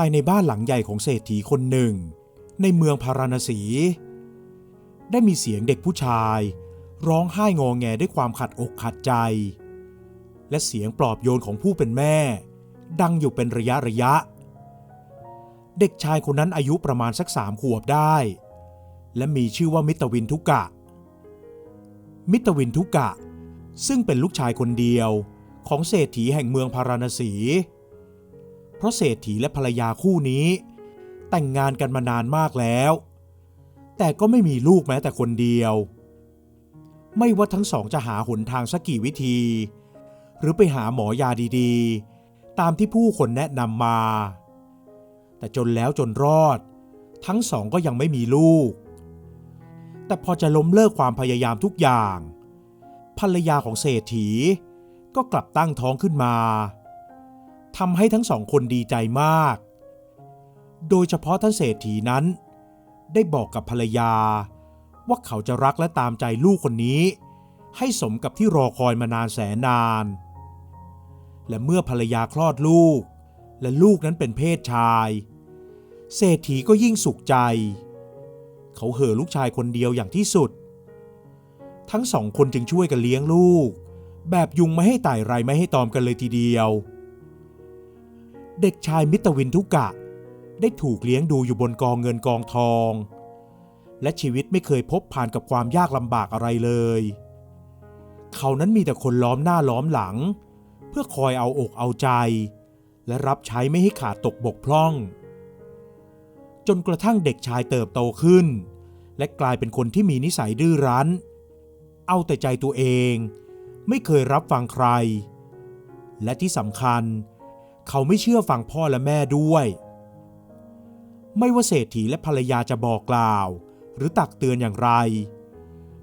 ายในบ้านหลังใหญ่ของเศรษฐีคนหนึ่ง ในเมืองพาราณสี ได้มีเสียงเด็กผู้ชาย ร้องไห้งอแงด้วยความขัดอกขัดใจ และเสียงปลอบโยนของผู้เป็นแม่ ดังอยู่เป็นระยะระยะ เด็กชายคนนั้นอายุประมาณสักสามขวบได้ และมีชื่อว่ามิตรวินทุกะ มิตรวินทุกะ ซึ่งเป็นลูกชายคนเดียวของเศรษฐีแห่งเมืองพาราณสีเเพราะเศรษฐีและภรรยาคู่นี้ แต่งงานกันมานานมากแล้ว แต่ก็ไม่มีลูกแม้แต่คนเดียว ไม่ว่าทั้งสองจะหาหนทางสักกี่วิธี หรือไปหาหมอยาดีๆ ตามที่ผู้คนแนะนำมา แต่จนแล้วจนรอด ทั้งสองก็ยังไม่มีลูก แต่พอจะล้มเลิกความพยายามทุกอย่าง ภรรยาของเศรษฐีก็กลับตั้งท้องขึ้นมา ทำให้ทั้งสองคนดีใจมาก โดยเฉพาะท่านเศรษฐีนั้น ได้บอกกับภรรยา ว่าเขาจะรักและตามใจลูกคนนี้ ให้สมกับที่รอคอยมานานแสนนาน และเมื่อภรรยาคลอดลูก และลูกนั้นเป็นเพศชาย เศรษฐีก็ยิ่งสุขใจ เขาเห่อลูกชายคนเดียวอย่างที่สุด ทั้งสองคนจึงช่วยกันเลี้ยงลูก แบบยุงไม่ให้ไต่ไรไม่ให้ตอมกันเลยทีเดียว เด็กชายมิตรวินทุกะ ได้ถูกเลี้ยงดูอยู่บนกองเงินกองทอง และชีวิตไม่เคยพบผ่านกับความยากลำบากอะไรเลย เขานั้นมีแต่คนล้อมหน้าล้อมหลัง เพื่อคอยเอาอกเอาใจ และรับใช้ไม่ให้ขาดตกบกพร่อง จนกระทั่งเด็กชายเติบโตขึ้น และกลายเป็นคนที่มีนิสัยดื้อรั้น เอาแต่ใจตัวเอง ไม่เคยรับฟังใคร และที่สำคัญเเขาไม่เชื่อฟังพ่อและแม่ด้วย ไม่ว่าเศรษฐีและภรรยาจะบอกกล่าว หรือตักเตือนอย่างไร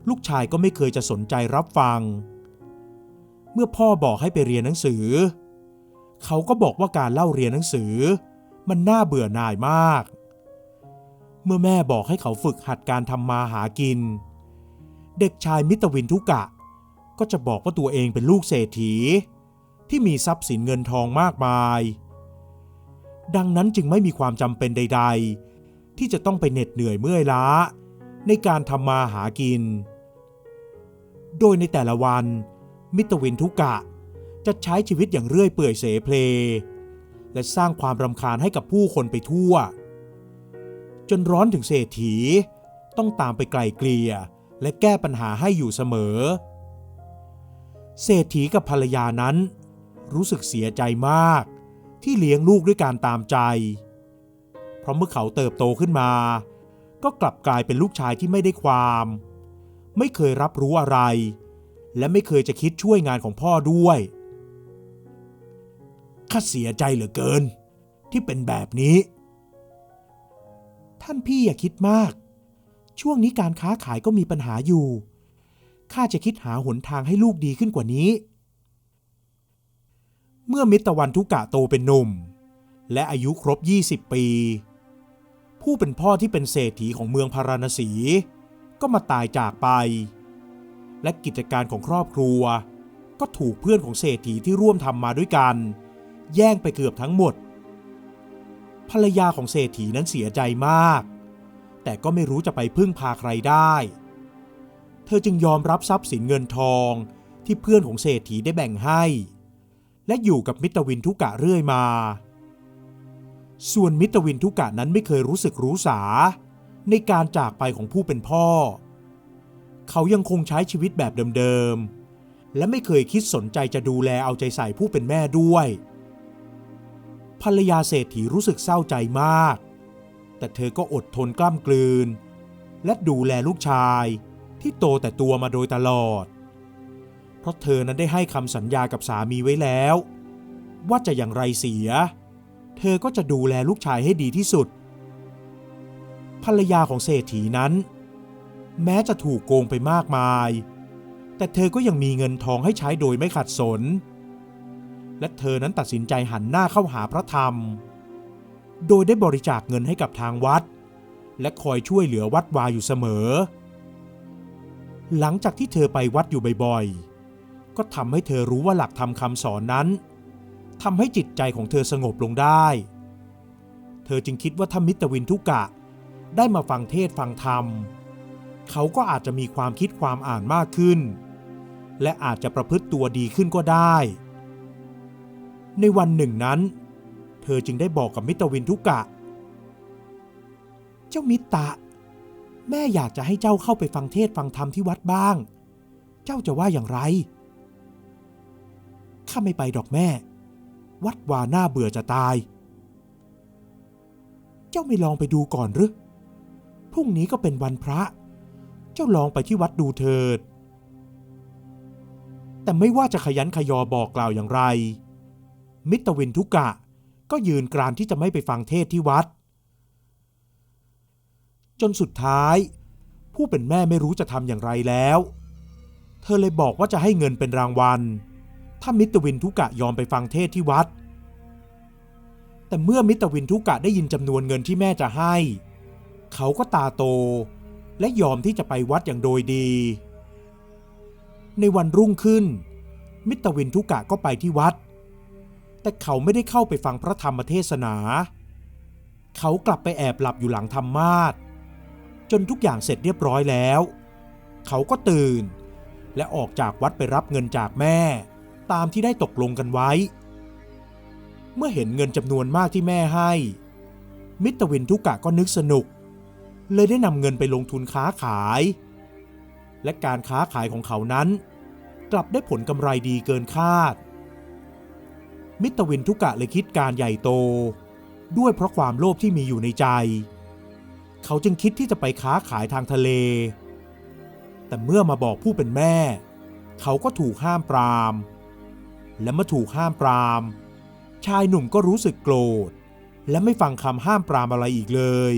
ลูกชายก็ไม่เคยจะสนใจรับฟัง เมื่อพ่อบอกให้ไปเรียนหนังสือ เขาก็บอกว่าการเล่าเรียนหนังสือ มันน่าเบื่อหน่ายมาก เมื่อแม่บอกให้เขาฝึกหัดการทำมาหากิน เด็กชายมิตรวินทุกะ ก็จะบอกว่าตัวเองเป็นลูกเศรษฐี ที่มีทรัพย์สินเงินทองมากมาย ดังนั้นจึงไม่มีความจำเป็นใด ๆ ที่จะต้องไปเหน็ดเหนื่อยเมื่อยล้า ในการทำมาหากิน โดยในแต่ละวัน มิตรวินทุกะจะใช้ชีวิตอย่างเรื่อยเปื่อยเสเพล และสร้างความรำคาญให้กับผู้คนไปทั่ว จนร้อนถึงเศรษฐี ต้องตามไปไกลเกลี่ยและแก้ปัญหาให้อยู่เสมอ เศรษฐีกับภรรยานั้น รู้สึกเสียใจมาก ที่เลี้ยงลูกด้วยการตามใจ เพราะเมื่อเขาเติบโตขึ้นมา ก็กลับกลายเป็นลูกชายที่ไม่ได้ความ ไม่เคยรับรู้อะไร และไม่เคยจะคิดช่วยงานของพ่อด้วยข้าเสียใจเหลือเกิน ที่เป็นแบบนี้ ท่านพี่อย่าคิดมาก ช่วงนี้การค้าขายก็มีปัญหาอยู่ข้าจะคิดหาหนทางให้ลูกดีขึ้นกว่านี้ เมื่อมิตรวันทุกะโตเป็นหนุ่ม และอายุครบ 20 ปี ผู้เป็นพ่อที่เป็นเศรษฐีของเมืองพาราณสี ก็มาตายจากไป และกิจการของครอบครัว ก็ถูกเพื่อนของเศรษฐีที่ร่วมทำมาด้วยกัน แย่งไปเกือบทั้งหมด ภรรยาของเศรษฐีนั้นเสียใจมาก แต่ก็ไม่รู้จะไปพึ่งพาใครได้ เธอจึงยอมรับทรัพย์สินเงินทองที่เพื่อนของเศรษฐีได้แบ่งให้ และอยู่กับมิตรวินทุกะเรื่อยมา ส่วนมิตรวินทุกะนั้นไม่เคยรู้สึกรู้สา ในการจากไปของผู้เป็นพ่อ เขายังคงใช้ชีวิตแบบเดิมๆ และไม่เคยคิดสนใจจะดูแลเอาใจใส่ผู้เป็นแม่ด้วย ภรรยาเศรษฐีรู้สึกเศร้าใจมาก แต่เธอก็อดทนกล้ำกลืน และดูแลลูกชายที่โตแต่ตัวมาโดยตลอด เพราะเธอนั้นได้ให้คำสัญญากับสามีไว้แล้ว ว่าจะอย่างไรเสีย เธอก็จะดูแลลูกชายให้ดีที่สุด ภรรยาของเศรษฐีนั้น แม้จะถูกโกงไปมากมาย แต่เธอก็ยังมีเงินทองให้ใช้โดยไม่ขัดสน และเธอนั้นตัดสินใจหันหน้าเข้าหาพระธรรม โดยได้บริจาคเงินให้กับทางวัด และคอยช่วยเหลือวัดวาอยู่เสมอ หลังจากที่เธอไปวัดอยู่บ่อยๆ ก็ทำให้เธอรู้ว่าหลักธรรมคำสอนนั้นทำให้จิตใจของเธอสงบลงได้ เธอจึงคิดว่าถ้ามิตรวินทุกะ ได้มาฟังเทศฟังธรรม เขาก็อาจจะมีความคิดความอ่านมากขึ้น และอาจจะประพฤติตัวดีขึ้นก็ได้ ในวันหนึ่งนั้น เธอจึงได้บอกกับมิตรวินทุกะ เจ้ามิตรแม่อยากจะให้เจ้าเข้าไปฟังเทศฟังธรรมที่วัดบ้าง เจ้าจะว่าอย่างไร ข้าไม่ไปดอกแม่ วัดวาหน้าเบื่อจะตาย เจ้าไม่ลองไปดูก่อนหรือพรุ่งนี้ก็เป็นวันพระ เจ้าลองไปที่วัดดูเถิด แต่ไม่ว่าจะขยันขยอบอกกล่าวอย่างไร มิตรวินทุกะก็ยืนกรานที่จะไม่ไปฟังเทศที่วัด จนสุดท้าย ผู้เป็นแม่ไม่รู้จะทำอย่างไรแล้ว เธอเลยบอกว่าจะให้เงินเป็นรางวัล ถ้ามิตรวินทุกะยอมไปฟังเทศที่วัด แต่เมื่อมิตรวินทุกะได้ยินจำนวนเงินที่แม่จะให้ เขาก็ตาโต และยอมที่จะไปวัดอย่างโดยดี ในวันรุ่งขึ้น มิตรวินทุกะก็ไปที่วัด แต่เขาไม่ได้เข้าไปฟังพระธรรมเทศนา เขากลับไปแอบหลับอยู่หลังธรรมาสจนทุกอย่างเสร็จเรียบร้อยแล้ว เขาก็ตื่น และออกจากวัดไปรับเงินจากแม่ ตามที่ได้ตกลงกันไว้ เมื่อเห็นเงินจำนวนมากที่แม่ให้ มิตรวินทุกะก็นึกสนุก เลยได้นำเงินไปลงทุนค้าขาย และการค้าขายของเขานั้น กลับได้ผลกำไรดีเกินคาด มิตรวินทุกะเลยคิดการใหญ่โต ด้วยเพราะความโลภที่มีอยู่ในใจ เขาจึงคิดที่จะไปค้าขายทางทะเล แต่เมื่อมาบอกผู้เป็นแม่เขาก็ถูกห้ามปราม และเมื่อถูกห้ามปราม ชายหนุ่มก็รู้สึกโกรธ และไม่ฟังคำห้ามปรามอะไรอีกเลย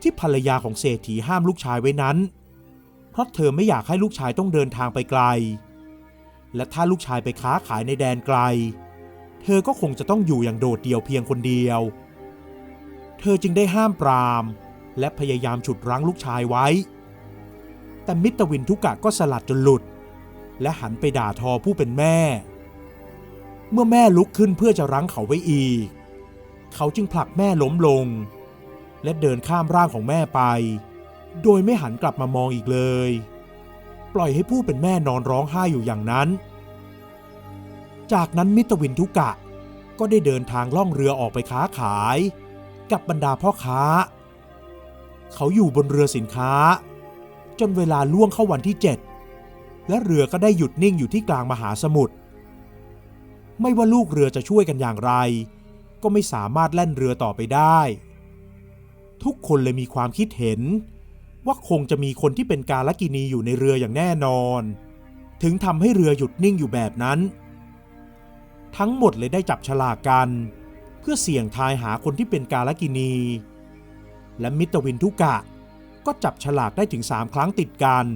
ที่ภรรยาของเศรษฐีห้ามลูกชายไว้นั้น เพราะเธอไม่อยากให้ลูกชายต้องเดินทางไปไกล และถ้าลูกชายไปค้าขายในแดนไกล เธอก็คงจะต้องอยู่อย่างโดดเดี่ยวเพียงคนเดียว เธอจึงได้ห้ามปราม และพยายามฉุดรั้งลูกชายไว้ แต่มิตรวินทุกะก็สลัดจนหลุด และหันไปด่าทอผู้เป็นแม่ เมื่อแม่ลุกขึ้นเพื่อจะรั้งเขาไว้อีก เขาจึงผลักแม่ล้มลง และเดินข้ามร่างของแม่ไป โดยไม่หันกลับมามองอีกเลย ปล่อยให้ผู้เป็นแม่นอนร้องไห้อยู่อย่างนั้น จากนั้นมิตรวินทุกะก็ได้เดินทางล่องเรือออกไปค้าขาย กับบรรดาพ่อค้า เขาอยู่บนเรือสินค้า จนเวลาล่วงเข้าวันที่7 และเรือก็ได้หยุดนิ่งอยู่ที่กลางมหาสมุทร ไม่ว่าลูกเรือจะช่วยกันอย่างไร ก็ไม่สามารถแล่นเรือต่อไปได้ ทุกคนเลยมีความคิดเห็น ว่าคงจะมีคนที่เป็นกาลกินีอยู่ในเรืออย่างแน่นอน ถึงทำให้เรือหยุดนิ่งอยู่แบบนั้น ทั้งหมดเลยได้จับฉลากกัน เพื่อเสี่ยงทายหาคนที่เป็นกาลกินี และมิตรวินทุกะก็จับฉลากได้ถึงสามครั้งติดกัน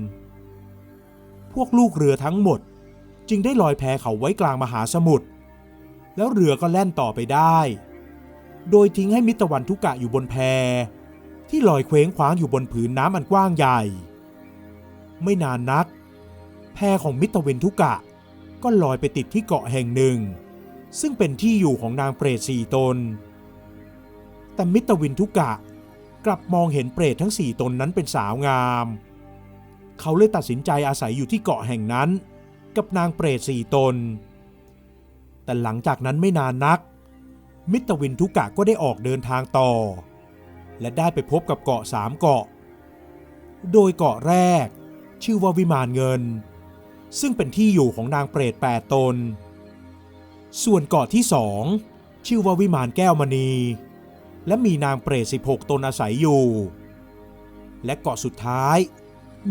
พวกลูกเรือทั้งหมด จึงได้ลอยแพเขาไว้กลางมหาสมุทรแล้วเรือก็แล่นต่อไปได้ โดยทิ้งให้มิตรวันทุกะอยู่บนแพ ที่ลอยเคว้งคว้างอยู่บนผืนน้ำอันกว้างใหญ่ ไม่นานนัก แพของมิตรเวนทุกะ ก็ลอยไปติดที่เกาะแห่งหนึ่ง ซึ่งเป็นที่อยู่ของนางเปรตสี่ตน แต่มิตรวินทุกะกลับมองเห็นเปรตทั้งสี่ตนนั้นเป็นสาวงาม เขาเลยตัดสินใจอาศัยอยู่ที่เกาะแห่งนั้น กับนางเปรตสี่ตน แต่หลังจากนั้นไม่นานนัก มิตรวินทุกะก็ได้ออกเดินทางต่อ และได้ไปพบกับเกาะสามเกาะ โดยเกาะแรก ชื่อว่าวิมานเงิน ซึ่งเป็นที่อยู่ของนางเปรตแปดตน ส่วนเกาะที่สองชื่อว่าวิมานแก้วมณี และมีนางเปรต16 ตนอาศัยอยู่ และเกาะสุดท้าย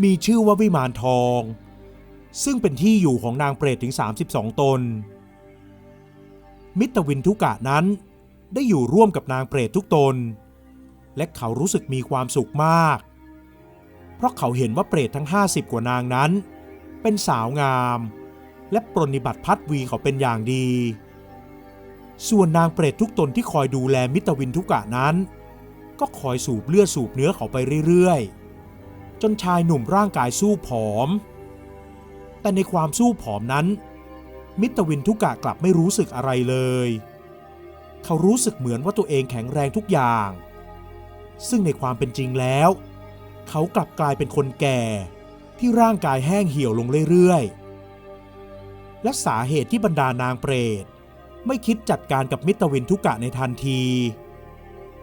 มีชื่อว่าวิมานทอง ซึ่งเป็นที่อยู่ของนางเปรตถึง 32 ตน มิตรวินทุกะนั้นได้อยู่ร่วมกับนางเปรตทุกตน และเขารู้สึกมีความสุขมาก เพราะเขาเห็นว่าเปรตทั้ง 50 กว่านางนั้น เป็นสาวงาม และปรนนิบัติพัดวีเขาเป็นอย่างดี ส่วนนางเปรตทุกตนที่คอยดูแลมิตรวินทุกะนั้น ก็คอยสูบเลือดสูบเนื้อเขาไปเรื่อยๆ จนชายหนุ่มร่างกายสู้ผอม แต่ในความสู้ผอมนั้น มิตรวินทุกะกลับไม่รู้สึกอะไรเลย เขารู้สึกเหมือนว่าตัวเองแข็งแรงทุกอย่าง ซึ่งในความเป็นจริงแล้ว เขากลับกลายเป็นคนแก่ที่ร่างกายแห้งเหี่ยวลงเรื่อยๆ และสาเหตุที่บรรดานางเปรตไม่คิดจัดการกับมิตรวินทุกะในทันที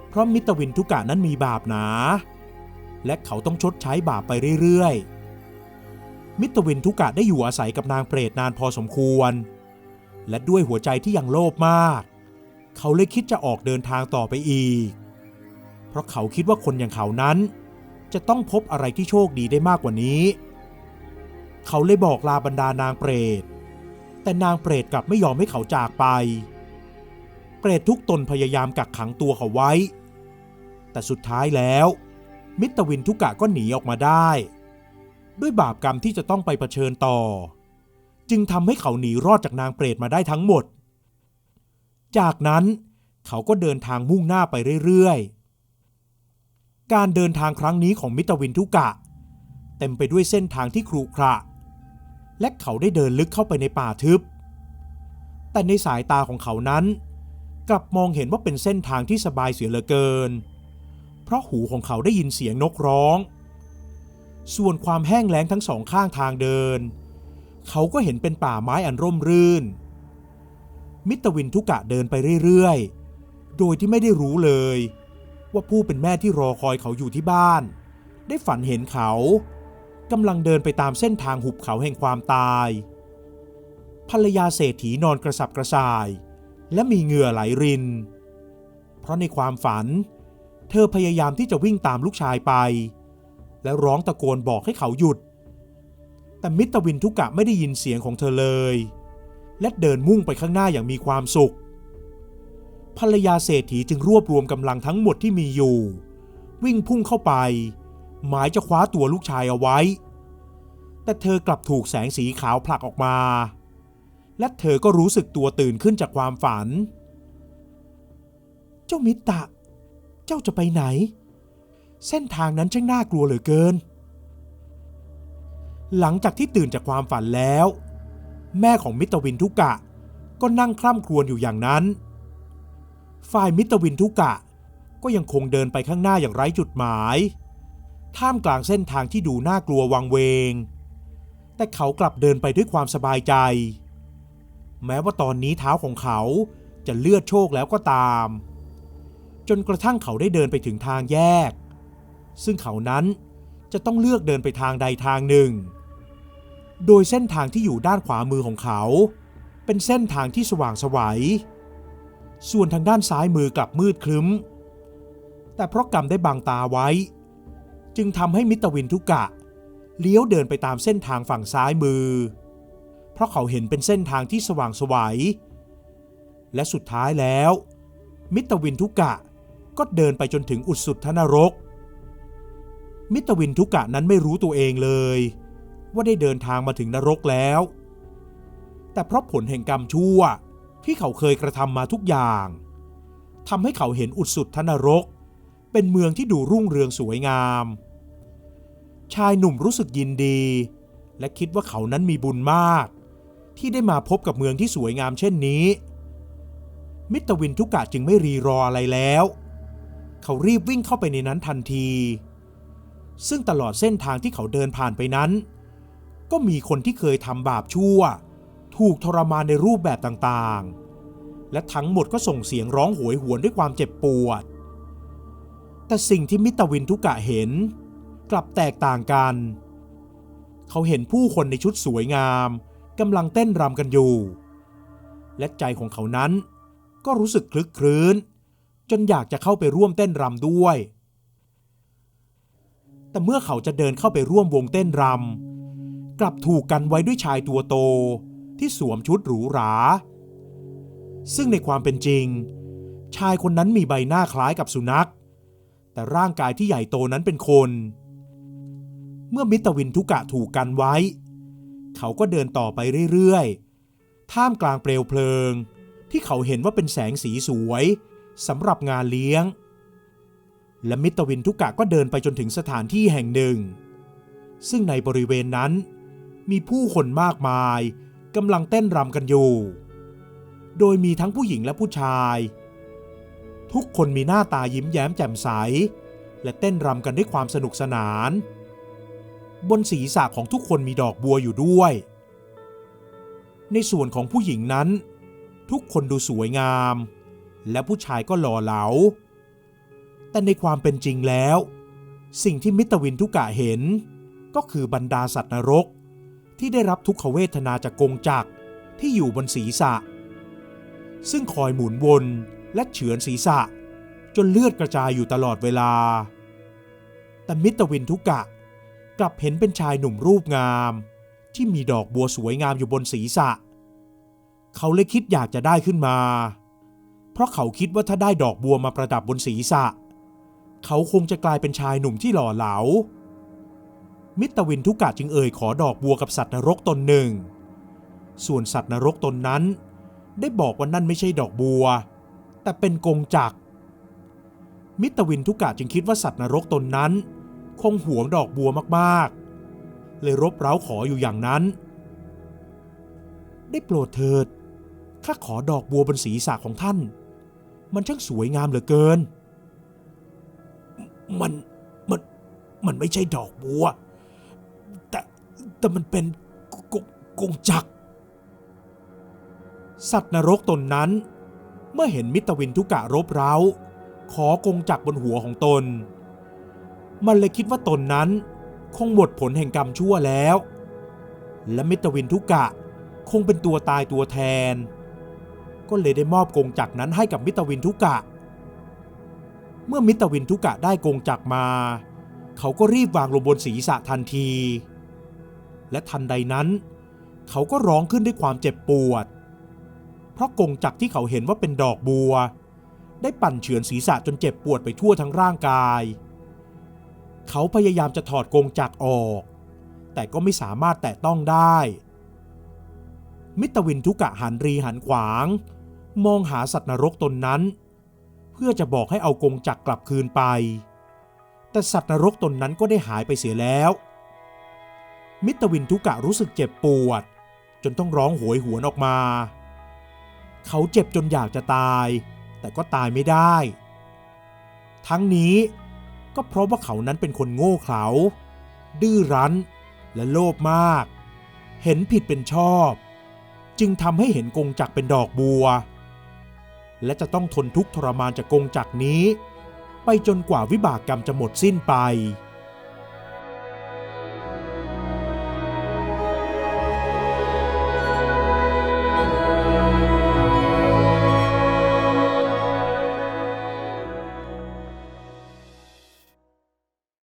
เพราะมิตรวินทุกะนั้นมีบาปหนา และเขาต้องชดใช้บาปไปเรื่อยๆ มิตรวินทุกะได้อยู่อาศัยกับนางเปรตนานพอสมควร และด้วยหัวใจที่ยังโลภมาก เขาเลยคิดจะออกเดินทางต่อไปอีก เพราะเขาคิดว่าคนอย่างเขานั้น จะต้องพบอะไรที่โชคดีได้มากกว่านี้ เขาเลยบอกลาบรรดานางเปรต แต่นางเปรตกลับไม่ยอมให้เขาจากไป เปรตทุกตนพยายามกักขังตัวเขาไว้ แต่สุดท้ายแล้ว มิตรวินทุกะก็หนีออกมาได้ ด้วยบาปกรรมที่จะต้องไปเผชิญต่อ จึงทำให้เขาหนีรอดจากนางเปรตมาได้ทั้งหมด จากนั้นเขาก็เดินทางมุ่งหน้าไปเรื่อยๆ การเดินทางครั้งนี้ของมิตรวินทุกะ เต็มไปด้วยเส้นทางที่ครุขระ และเขาได้เดินลึกเข้าไปในป่าทึบ แต่ในสายตาของเขานั้น กลับมองเห็นว่าเป็นเส้นทางที่สบายเสียเหลือเกินเพราะหูของเขาได้ยินเสียงนกร้อง ส่วนความแห้งแล้งทั้งสองข้างทางเดิน เขาก็เห็นเป็นป่าไม้อันร่มรื่น มิตรวินทุกะเดินไปเรื่อยๆ โดยที่ไม่ได้รู้เลย ว่าผู้เป็นแม่ที่รอคอยเขาอยู่ที่บ้าน ได้ฝันเห็นเขากำลังเดินไปตามเส้นทางหุบเขาแห่งความตาย ภรรยาเศรษฐีนอนกระสับกระส่าย และมีเหงื่อไหลริน เพราะในความฝันเเธอพยายามที่จะวิ่งตามลูกชายไป และร้องตะโกนบอกให้เขาหยุด แต่มิตรวินทุกะไม่ได้ยินเสียงของเธอเลย และเดินมุ่งไปข้างหน้าอย่างมีความสุข ภรรยาเศรษฐีจึงรวบรวมกำลังทั้งหมดที่มีอยู่ วิ่งพุ่งเข้าไป หมายจะคว้าตัวลูกชายเอาไว้ แต่เธอกลับถูกแสงสีขาวผลักออกมา และเธอก็รู้สึกตัวตื่นขึ้นจากความฝัน เจ้ามิตะ เจ้าจะไปไหน เส้นทางนั้นช่างน่ากลัวเหลือเกิน หลังจากที่ตื่นจากความฝันแล้ว แม่ของมิตรวินทุกะ ก็นั่งคร่ำครวญอยู่อย่างนั้น ฝ่ายมิตรวินทุกะ ก็ยังคงเดินไปข้างหน้าอย่างไร้จุดหมาย ท่ามกลางเส้นทางที่ดูน่ากลัววังเวง แต่เขากลับเดินไปด้วยความสบายใจ แม้ว่าตอนนี้เท้าของเขาจะเลือดโชคแล้วก็ตาม จนกระทั่งเขาได้เดินไปถึงทางแยก ซึ่งเขานั้นจะต้องเลือกเดินไปทางใดทางหนึ่ง โดยเส้นทางที่อยู่ด้านขวามือของเขา เป็นเส้นทางที่สว่างสวัย ส่วนทางด้านซ้ายมือกลับมืดครึ้ม แต่เพราะกรรมได้บังตาไว้ จึงทำให้มิตรวินทุกะ เลี้ยวเดินไปตามเส้นทางฝั่งซ้ายมือ เพราะเขาเห็นเป็นเส้นทางที่สว่างสวัย และสุดท้ายแล้ว มิตรวินทุกะ ก็เดินไปจนถึงอุดสุดทนรก มิตรวินทุกะนั้นไม่รู้ตัวเองเลย ว่าได้เดินทางมาถึงนรกแล้ว แต่เพราะผลแห่งกรรมชั่วที่เขาเคยกระทำมาทุกอย่างทำให้เขาเห็นอุดสุดทนรก เป็นเมืองที่ดูรุ่งเรืองสวยงาม ชายหนุ่มรู้สึกยินดี และคิดว่าเขานั้นมีบุญมาก ที่ได้มาพบกับเมืองที่สวยงามเช่นนี้ มิตรวินทุกะจึงไม่รีรออะไรแล้ว เขารีบวิ่งเข้าไปในนั้นทันที ซึ่งตลอดเส้นทางที่เขาเดินผ่านไปนั้น ก็มีคนที่เคยทำบาปชั่ว ถูกทรมานในรูปแบบต่างๆ และทั้งหมดก็ส่งเสียงร้องโหยหวนด้วยความเจ็บปวด แต่สิ่งที่มิตรวินทุกะเห็น กลับแตกต่างกัน เขาเห็นผู้คนในชุดสวยงามกำลังเต้นรำกันอยู่ และใจของเขานั้นก็รู้สึกคลึกครื้น จนอยากจะเข้าไปร่วมเต้นรำด้วย แต่เมื่อเขาจะเดินเข้าไปร่วมวงเต้นรำกลับถูกกันไว้ด้วยชายตัวโตที่สวมชุดหรูหรา ซึ่งในความเป็นจริง ชายคนนั้นมีใบหน้าคล้ายกับสุนัข แต่ร่างกายที่ใหญ่โตนั้นเป็นคน เมื่อมิตรวินทุกะถูกกันไว้ เขาก็เดินต่อไปเรื่อยๆ ท่ามกลางเปลวเพลิง ที่เขาเห็นว่าเป็นแสงสีสวย สำหรับงานเลี้ยง และมิตรวินทุกะก็เดินไปจนถึงสถานที่แห่งหนึ่ง ซึ่งในบริเวณนั้น มีผู้คนมากมายกำลังเต้นรำกันอยู่ โดยมีทั้งผู้หญิงและผู้ชาย ทุกคนมีหน้าตายิ้มแย้มแจ่มใส และเต้นรำกันด้วยความสนุกสนาน บนศีรษะของทุกคนมีดอกบัวอยู่ด้วย ในส่วนของผู้หญิงนั้น ทุกคนดูสวยงาม และผู้ชายก็หล่อเหลา แต่ในความเป็นจริงแล้ว สิ่งที่มิตรวินทุกะเห็น ก็คือบรรดาสัตว์นรก ที่ได้รับทุกขเวทนาจากกงจักรที่อยู่บนศีรษะ ซึ่งคอยหมุนวนและเฉือนศีรษะ จนเลือดกระจายอยู่ตลอดเวลา แต่มิตรวินทุกะกลับเห็นเป็นชายหนุ่มรูปงาม ที่มีดอกบัวสวยงามอยู่บนศีรษะ เขาเลยคิดอยากจะได้ขึ้นมา ราะเขาคิดว่าถ้าได้ดอกบัวมาประดับบนศีรษะ เขาคงจะกลายเป็นชายหนุ่มที่หล่อเหลา มิตรวินทุกะจึงเอ่ยขอดอกบัวกับสัตว์นรกตนหนึ่ง ส่วนสัตว์นรกตนนั้น ได้บอกว่านั่นไม่ใช่ดอกบัว แต่เป็นกงจักรมิตรวินทุกะจึงคิดว่าสัตว์นรกตนนั้น คงหวงดอกบัวมากๆ เลยรบเร้าขออยู่อย่างนั้น ได้โปรดเถิดข้าขอดอกบัวบนศีรษะของท่าน มันช่างสวยงามเหลือเกิน มัน มัน มันไม่ใช่ดอกบัว แต่แต่มันเป็นกงกงจัก สัตว์นรกตนนั้น เมื่อเห็นมิตรวินทุกะรบเร้า ขอกงจักบนหัวของตน มันเลยคิดว่าตนนั้น คงหมดผลแห่งกรรมชั่วแล้ว และมิตรวินทุกะคงเป็นตัวตายตัวแทน ก็เลยได้มอบกงจักรนั้นให้กับมิตรวินทุกะ เมื่อมิตรวินทุกะได้กงจักรมา เขาก็รีบวางลงบนศีรษะทันที และทันใดนั้น เขาก็ร้องขึ้นด้วยความเจ็บปวด เพราะกงจักรที่เขาเห็นว่าเป็นดอกบัว ได้ปั่นเฉือนศีรษะจนเจ็บปวดไปทั่วทั้งร่างกาย เขาพยายามจะถอดกงจักรออก แต่ก็ไม่สามารถแตะต้องได้มิตรวินทุกะหันรีหันขวาง มองหาสัตว์นรกตนนั้น เพื่อจะบอกให้เอากงจักรกลับคืนไป แต่สัตว์นรกตนนั้นก็ได้หายไปเสียแล้ว มิตรวินทุกะรู้สึกเจ็บปวด จนต้องร้องโหยหวนออกมา เขาเจ็บจนอยากจะตาย แต่ก็ตายไม่ได้ ทั้งนี้ก็เพราะว่าเขานั้นเป็นคนโง่เขลาดื้อรั้น และโลภมาก เห็นผิดเป็นชอบ จึงทำให้เห็นกงจักรเป็นดอกบัว และจะต้องทนทุกข์ทรมานจากกงจักรนี้ ไปจนกว่าวิบากกรรมจะหมดสิ้นไป